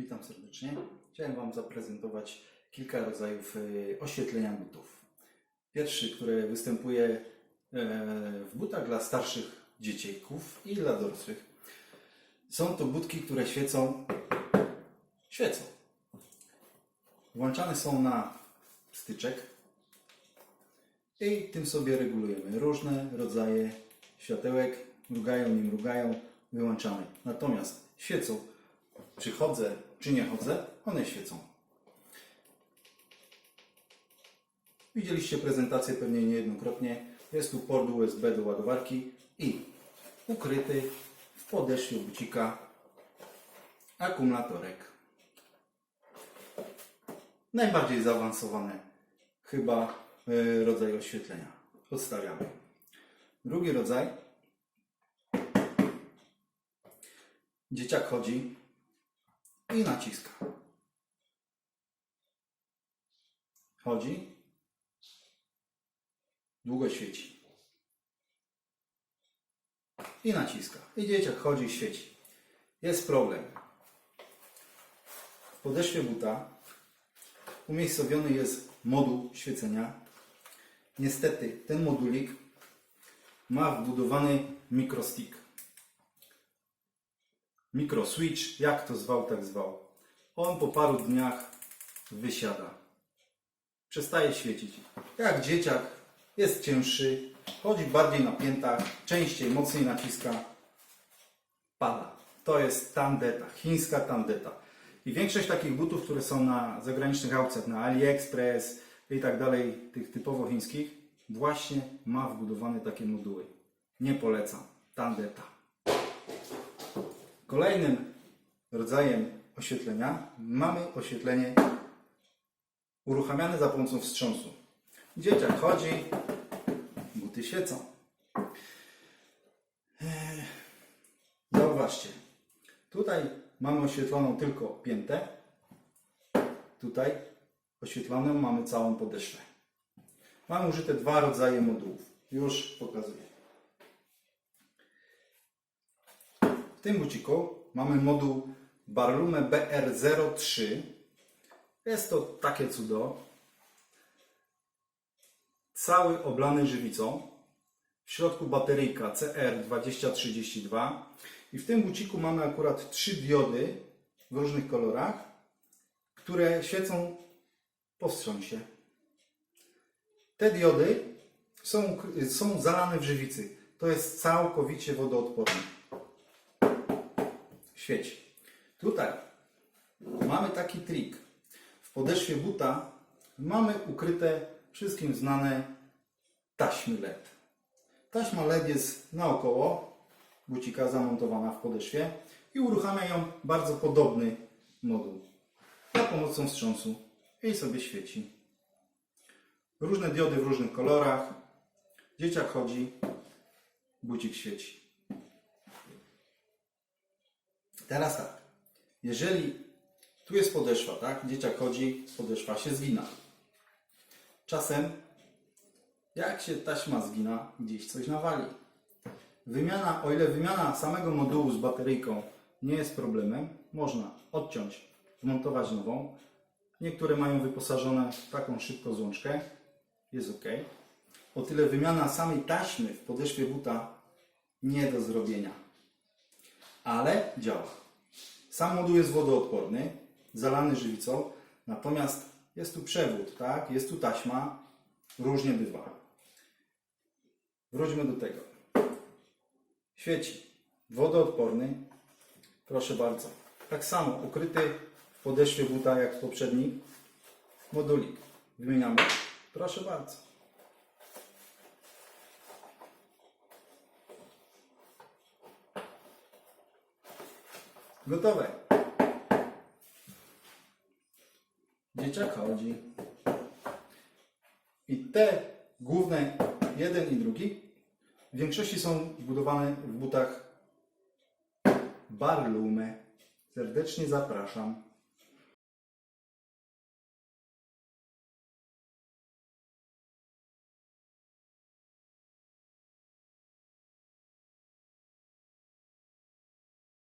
Witam serdecznie. Chciałem Wam zaprezentować kilka rodzajów e, oświetlenia butów. Pierwszy, który występuje e, w butach dla starszych dzieciaków i dla dorosłych. Są to budki, które świecą, świecą. Włączane są na styczek i tym sobie regulujemy różne rodzaje światełek, mrugają, nie mrugają, wyłączamy. Natomiast świecą, czy chodzę, czy nie chodzę, one świecą. Widzieliście prezentację pewnie niejednokrotnie. Jest tu port USB do ładowarki i ukryty w podeszwie bucika akumulatorek. Najbardziej zaawansowane chyba y, rodzaj oświetlenia. Odstawiamy. Drugi rodzaj. Dzieciak chodzi i naciska. Chodzi. Długo świeci. I naciska. I dzieciak chodzi i świeci. Jest problem. W podeszwie buta umiejscowiony jest moduł świecenia. Niestety ten modulik ma wbudowany mikrostick. Mikroswitch, jak to zwał, tak zwał. On po paru dniach wysiada. Przestaje świecić. Jak dzieciak jest cięższy, chodzi bardziej na piętach, częściej, mocniej naciska, pada. To jest tandeta, chińska tandeta. I większość takich butów, które są na zagranicznych aukcjach, na AliExpress i tak dalej, tych typowo chińskich, właśnie ma wbudowane takie moduły. Nie polecam. Tandeta. Kolejnym rodzajem oświetlenia mamy oświetlenie uruchamiane za pomocą wstrząsu. Dzieciak chodzi, buty świecą. Eee, Zauważcie, tutaj mamy oświetloną tylko piętę, tutaj oświetloną mamy całą podeszwę. Mamy użyte dwa rodzaje modułów. Już pokazuję. W tym buciku mamy moduł Barlume BR03. Jest to takie cudo. Cały oblany żywicą. W środku bateryjka CR2032. I w tym buciku mamy akurat trzy diody w różnych kolorach, które świecą po wstrząsie. Te diody są, są zalane w żywicy. To jest całkowicie wodoodporne świeci. Tutaj mamy taki trik. W podeszwie buta mamy ukryte wszystkim znane taśmy LED. Taśma LED jest naokoło bucika zamontowana w podeszwie i uruchamia ją bardzo podobny moduł za pomocą wstrząsu i sobie świeci. Różne diody w różnych kolorach. Dzieciak chodzi, bucik świeci. Teraz tak, jeżeli tu jest podeszwa, tak? Dzieciak chodzi, podeszwa się zgina. Czasem, jak się taśma zgina, gdzieś coś nawali. Wymiana, o ile wymiana samego modułu z bateryjką nie jest problemem, można odciąć, wmontować nową. Niektóre mają wyposażone w taką szybką złączkę, jest ok. O tyle wymiana samej taśmy w podeszwie buta nie do zrobienia ale działa. Sam moduł jest wodoodporny, zalany żywicą, natomiast jest tu przewód, tak? jest tu taśma, różnie bywa. Wróćmy do tego. Świeci, wodoodporny, proszę bardzo. Tak samo ukryty w podeszwie buta jak poprzedni modulik. Wymieniamy. Proszę bardzo. Gotowe. Dzieciak chodzi. I te główne, jeden i drugi, w większości są wbudowane w butach Barlume. Serdecznie zapraszam.